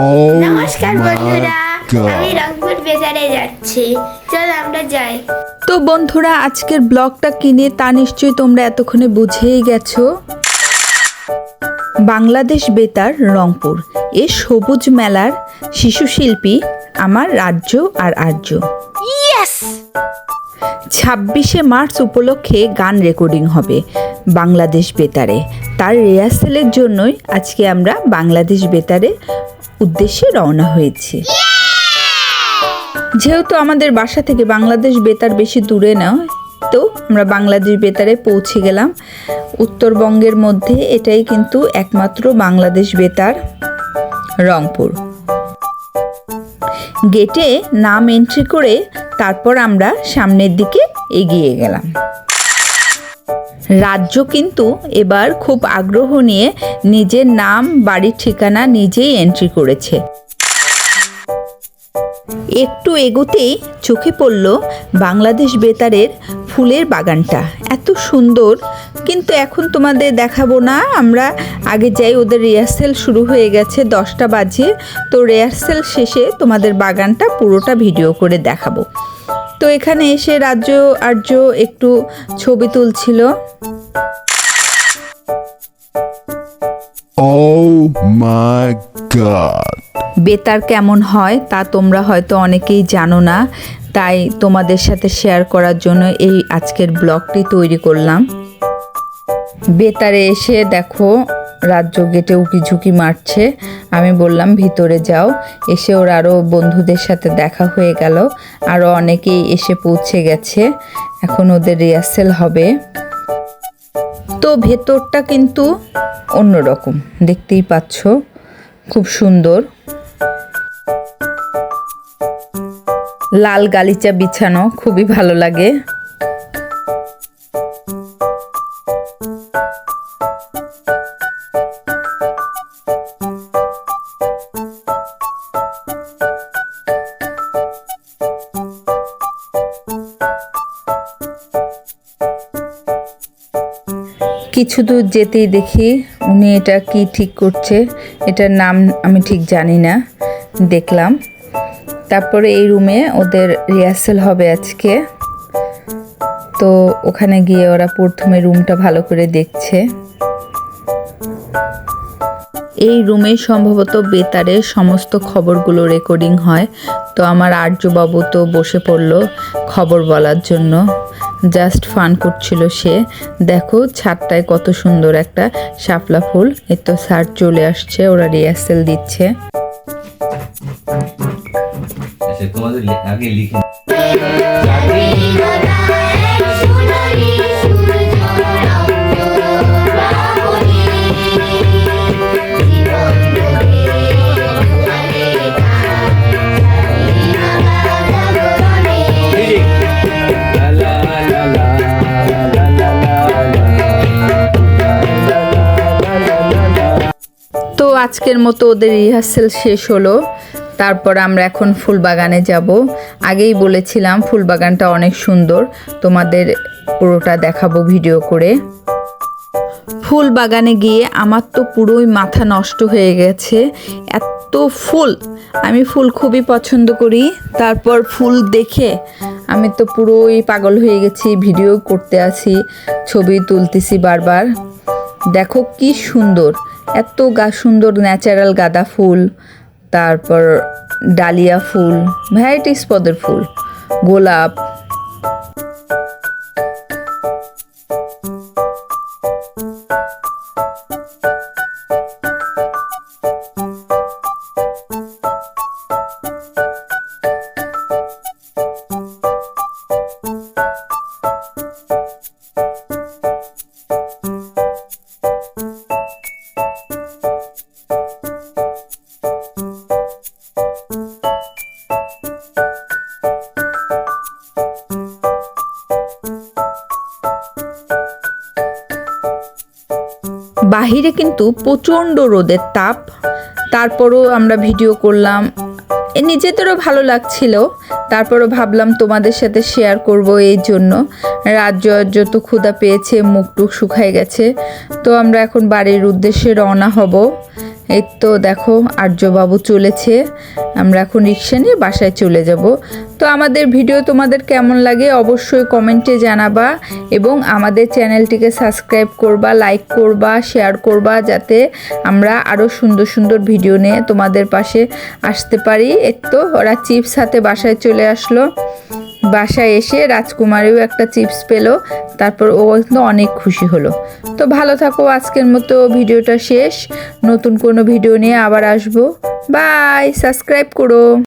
Oh নমস্কার বন্ধুরা আমি রংপুর বাজারে যাচ্ছি। চল আমরা যাই। তো বন্ধুরা আজকের ব্লগটা কিনে তা নিশ্চয়ই তোমরা এতক্ষণে বুঝেই গেছো। বাংলাদেশ বেতার রংপুর। এ সবুজ মেলার শিশু শিল্পী আমার রাজ্য আর আর্য। ছাব্বিশে মার্চ উপলক্ষে গান রেকর্ডিং হবে বাংলাদেশ বেতারে। তার রিহার্সেলের জন্যই আজকে আমরা বাংলাদেশ বেতারে উদ্দেশ্যে রওনা হয়েছি। যেহেতু আমাদের বাসা থেকে বাংলাদেশ বেতার বেশি দূরে না তো আমরা বাংলাদেশ বেতারে পৌঁছে গেলাম। উত্তরবঙ্গের মধ্যে এটাই কিন্তু একমাত্র বাংলাদেশ বেতার, রংপুর। গেটে নাম এন্ট্রি করে তারপর আমরা সামনের দিকে এগিয়ে গেলাম। রাজ্য কিন্তু এবার খুব আগ্রহ নিয়ে নিজের নাম, বাড়ির ঠিকানা নিজেই এন্ট্রি করেছে। একটু এগোতেই চোখে পড়ল বাংলাদেশ বেতারের ফুলের বাগানটা। এত সুন্দর, কিন্তু এখন তোমাদের দেখাবো না। আমরা আগে যাই, ওদের রিহার্সেল শুরু হয়ে গেছে দশটা বাজে তো রিহার্সেল শেষে তোমাদের বাগানটা পুরোটা ভিডিও করে দেখাবো। তো এখানে এসে রাজ্য আর্য একটু ছবি তুলছিল Oh my god. বেতার কেমন হয় তা তোমরা হয়তো অনেকেই জানো না তাই তোমাদের সাথে শেয়ার করার জন্য এই আজকের ব্লগটি তৈরি করলাম বেতারে এসে দেখো রাজ্য গেটে উকি ঝুঁকি মারছে। আমি বললাম, ভিতরে যাও। এসে ওর আরও বন্ধুদের সাথে দেখা হয়ে গেল। আরও অনেকেই এসে পৌঁছে গেছে। এখন ওদের রিহার্সেল হবে। তো ভেতরটা কিন্তু অন্যরকম। দেখতেই পাচ্ছ, খুব সুন্দর। লাল গালিচা বিছানো, খুবই ভালো লাগে। কিছু দূর যেতেই দেখি উনি এটা কি ঠিক করছে, এটার নাম আমি ঠিক জানি না, দেখলাম। তারপরে এই রুমে ওদের রিহার্সেল হবে আজকে। তো ওখানে গিয়ে ওরা প্রথমে রুমটা ভালো করে দেখছে। এই রুমে সম্ভবত বেতারে সমস্ত খবরগুলো রেকর্ডিং হয়। তো আমার আর্যবাবু তো বসে পড়ল খবর বলার জন্য। জাস্ট ফান করছিল সে। দেখো ছাদটায় কত সুন্দর একটা শাপলা ফুল। এ তো স্যার চলে আসছে, ওরা রিহার্সেল দিচ্ছে। আচ্ছা তোমাদের আগে লিখে আজকের মতো ওদের রিহার্সেল শেষ হলো। তারপর আমরা এখন ফুলবাগানে যাব। আগেই বলেছিলাম ফুলবাগানটা অনেক সুন্দর। তোমাদের পুরোটা দেখাবো ভিডিও করে। ফুল বাগানে গিয়ে আমার তো পুরোই মাথা নষ্ট হয়ে গেছে। এত ফুল! আমি ফুল খুবই পছন্দ করি। তারপর ফুল দেখে আমি তো পুরোই পাগল হয়ে গেছি ভিডিও করতে আছি, ছবি তুলতেছি বারবার। দেখো কি সুন্দর! এত গা সুন্দর ন্যাচারাল গাঁদা ফুল তারপর ডালিয়া ফুল ভ্যারাইটিস পদের ফুল গোলাপ বাহিরে কিন্তু প্রচণ্ড রোদের তাপ। তারপরও আমরা ভিডিও করলাম। নিজেদেরও ভালো লাগছিল। তারপরও ভাবলাম তোমাদের সাথে শেয়ার করব এই জন্য। রাজ্য যত ক্ষুধা পেয়েছে মুখ টুক শুকায় গেছে। তো আমরা এখন বাড়ির উদ্দেশ্যে রওনা হব। এই তো দেখো আর্যবাবু চলেছে। আমরা এখন রিক্সা নিয়ে বাসায় চলে যাব। তো আমাদের ভিডিও তোমাদের কেমন লাগে অবশ্যই কমেন্টে জানাবা এবং আমাদের চ্যানেলটিকে সাবস্ক্রাইব করবা লাইক করবা শেয়ার করবা যাতে আমরা আরও সুন্দর সুন্দর ভিডিও নিয়ে তোমাদের পাশে আসতে পারি। এর তো ওরা চিপস হাতে বাসায় চলে আসলো। বাসায় এসে রাজকুমারেও একটা চিপস পেল, তারপর ও কিন্তু অনেক খুশি হলো। তো ভালো থাকো, আজকের মতো ভিডিওটা শেষ। নতুন কোনো ভিডিও নিয়ে আবার আসব। বাই, সাবস্ক্রাইব করো।